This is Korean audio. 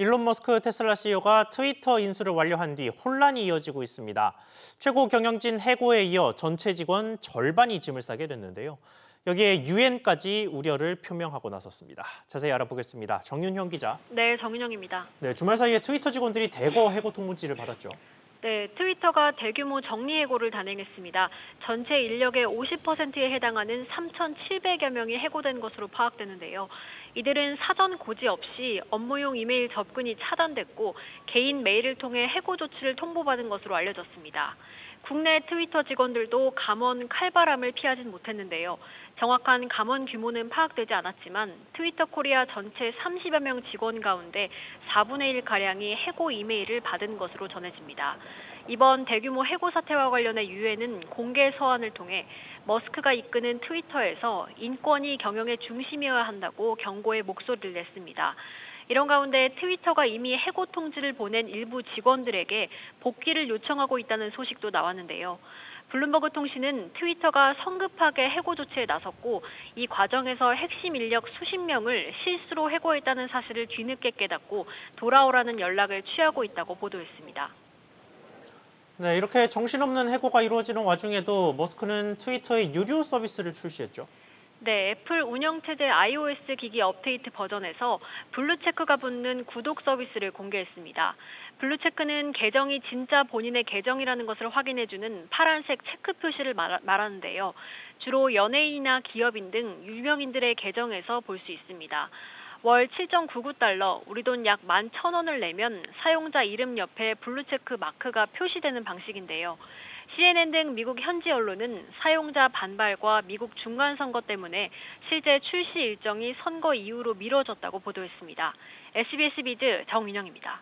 일론 머스크 테슬라 CEO가 트위터 인수를 완료한 뒤 혼란이 이어지고 있습니다. 최고 경영진 해고에 이어 전체 직원 절반이 짐을 싸게 됐는데요. 여기에 유엔까지 우려를 표명하고 나섰습니다. 자세히 알아보겠습니다. 정윤형 기자. 네, 정윤영입니다. 네, 주말 사이에 트위터 직원들이 대거 해고 통보지를 받았죠. 네, 트위터가 대규모 정리 해고를 단행했습니다. 전체 인력의 50%에 해당하는 3,700여 명이 해고된 것으로 파악되는데요. 이들은 사전 고지 없이 업무용 이메일 접근이 차단됐고 개인 메일을 통해 해고 조치를 통보받은 것으로 알려졌습니다. 국내 트위터 직원들도 감원 칼바람을 피하진 못했는데요. 정확한 감원 규모는 파악되지 않았지만 트위터 코리아 전체 30여 명 직원 가운데 4분의 1가량이 해고 이메일을 받은 것으로 전해집니다. 이번 대규모 해고 사태와 관련해 유엔은 공개 서한을 통해 머스크가 이끄는 트위터에서 인권이 경영의 중심이어야 한다고 경고의 목소리를 냈습니다. 이런 가운데 트위터가 이미 해고 통지를 보낸 일부 직원들에게 복귀를 요청하고 있다는 소식도 나왔는데요. 블룸버그 통신은 트위터가 성급하게 해고 조치에 나섰고 이 과정에서 핵심 인력 수십 명을 실수로 해고했다는 사실을 뒤늦게 깨닫고 돌아오라는 연락을 취하고 있다고 보도했습니다. 네, 이렇게 정신없는 해고가 이루어지는 와중에도 머스크는 트위터의 유료 서비스를 출시했죠. 네, 애플 운영체제 iOS 기기 업데이트 버전에서 블루체크가 붙는 구독 서비스를 공개했습니다. 블루체크는 계정이 진짜 본인의 계정이라는 것을 확인해주는 파란색 체크 표시를 말, 말하는데요. 주로 연예인이나 기업인 등 유명인들의 계정에서 볼 수 있습니다. 월 7.99달러, 우리 돈 약 11,000원을 내면 사용자 이름 옆에 블루체크 마크가 표시되는 방식인데요. CNN 등 미국 현지 언론은 사용자 반발과 미국 중간 선거 때문에 실제 출시 일정이 선거 이후로 미뤄졌다고 보도했습니다. SBS 비즈 정민영입니다.